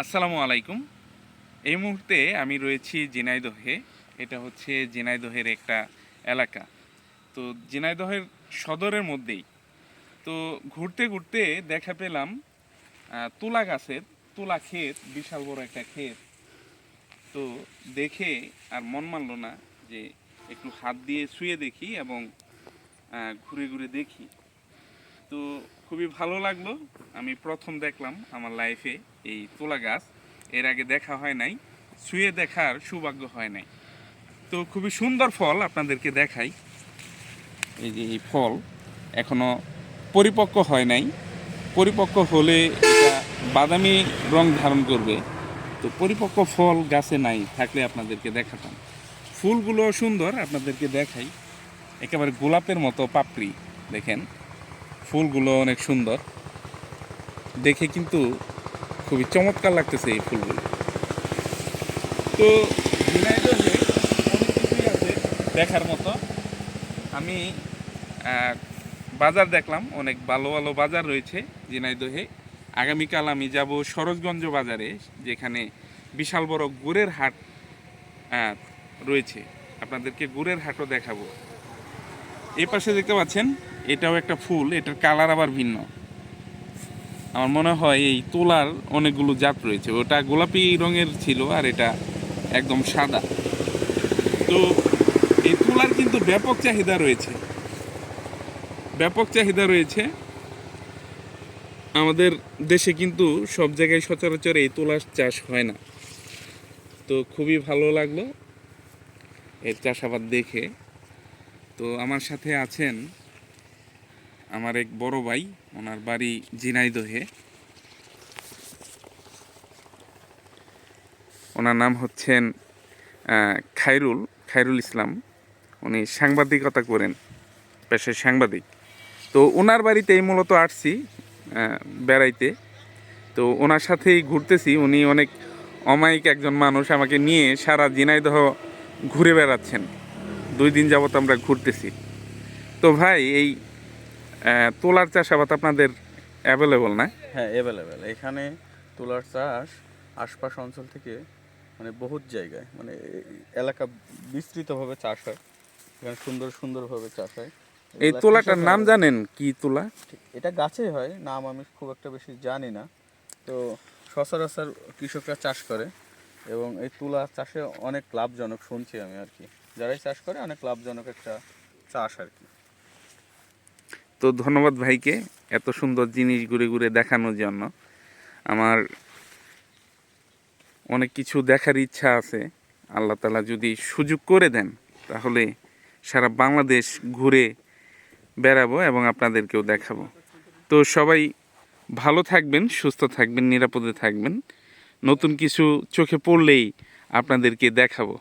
আসসালামু আলাইকুম। এই মুহূর্তে আমি রয়েছি ঝিনাইদহে। এটা হচ্ছে ঝিনাইদহের একটা এলাকা। তো ঝিনাইদহের সদরের মধ্যেই। তো ঘুরতে ঘুরতে দেখা পেলাম তুলা গাছের, তুলা ক্ষেত, বিশাল বড় একটা ক্ষেত। তো দেখে আর মন মানলো না যে একটু হাত দিয়ে শুয়ে দেখি এবং ঘুরে ঘুরে দেখি। তো খুবই ভালো লাগল। আমি প্রথম দেখলাম আমার লাইফে এই তুলা গাছ। এর আগে দেখা হয় নাই শুয়ে দেখার সৌভাগ্য হয় নাই। তো খুবই সুন্দর ফল আপনাদেরকে দেখাই। এই যে এই ফল এখনও পরিপক্ক হয় নাই। পরিপক্ক হলে এটা বাদামি রং ধারণ করবে। তো পরিপক্ক ফল গাছে নাই, থাকলে আপনাদেরকে দেখাতাম। ফুলগুলো সুন্দর আপনাদেরকে দেখাই। একেবারে গোলাপের মতো পাপড়ি, দেখেন। ফুলগুলো অনেক সুন্দর। দেখে কিন্তু খুবই চমৎকার লাগতেছে এই ফুলগুলো। তো আছে দেখার মতো। আমি বাজার দেখলাম, অনেক ভালো ভালো বাজার রয়েছে ঝিনাইদহে আগামীকাল আমি যাব সরোজগঞ্জ বাজারে, যেখানে বিশাল বড় গুড়ের হাট রয়েছে। আপনাদেরকে গুড়ের হাটও দেখাবো। এই পাশে দেখতে পাচ্ছেন, এটাও একটা ফুল, এটার কালার আবার ভিন্ন। আমার মনে হয় এই তোলার অনেকগুলো জাত রয়েছে। ওটা গোলাপি রঙের ছিল আর এটা একদম সাদা। তো এই তুলার কিন্তু ব্যাপক চাহিদা রয়েছে। ব্যাপক চাহিদা রয়েছে। আমাদের দেশে কিন্তু সব জায়গায় সচরাচর এই তুলার চাষ হয় না। তো খুবই ভালো লাগল। এর চাষাবাদ দেখে। তো আমার সাথে আছেন আমার এক বড় ভাই ওনার বাড়ি ঝিনাইদহে ওনার নাম হচ্ছেন আহ, খায়রুল খায়রুল ইসলাম। উনি সাংবাদিকতা করেন পেশায় সাংবাদিক। তো ওনার বাড়িতেই মূলত আসছি বেড়াইতে। তো ওনার সাথেই ঘুরতেছি। উনি অনেক অমায়িক একজন মানুষ আমাকে নিয়ে সারা জিনাইদহ ঘুরে বেড়াচ্ছেন। দুই দিন যাবত আমরা ঘুরতেছি। তো ভাই এই তোলার চাষাবাদ আপনাদের অ্যাভেলেবল না? হ্যাঁ অ্যাভেলেবেল এখানে তোলার চাষ আশপাশ অঞ্চল থেকে মানে বহুত জায়গায় মানে এলাকা বিস্তৃতভাবে চাষ হয়। এখানে সুন্দর সুন্দরভাবে চাষ হয়। এই তোলাটার নাম জানেন কি তোলা? এটা গাছে হয় নাম আমি খুব একটা বেশি জানি না। তো সচরাচর কৃষকরা চাষ করে। এবং এই তুলা চাষে অনেক লাভজনক শুনছি আমি আর কি। যারাই চাষ করে, অনেক লাভজনক একটা চাষ আর কি। তো ধন্যবাদ ভাইকে এত সুন্দর জিনিস ঘুরে ঘুরে দেখানোর জন্য। আমার অনেক কিছু দেখার ইচ্ছা আছে। আল্লাহ তালা যদি সুযোগ করে দেন, তাহলে সারা বাংলাদেশ ঘুরে বেড়াবো এবং আপনাদেরকেও দেখাবো। তো সবাই ভালো থাকবেন, সুস্থ থাকবেন, নিরাপদে থাকবেন। নতুন কিছু চোখে পড়লেই আপনাদেরকে দেখাবো।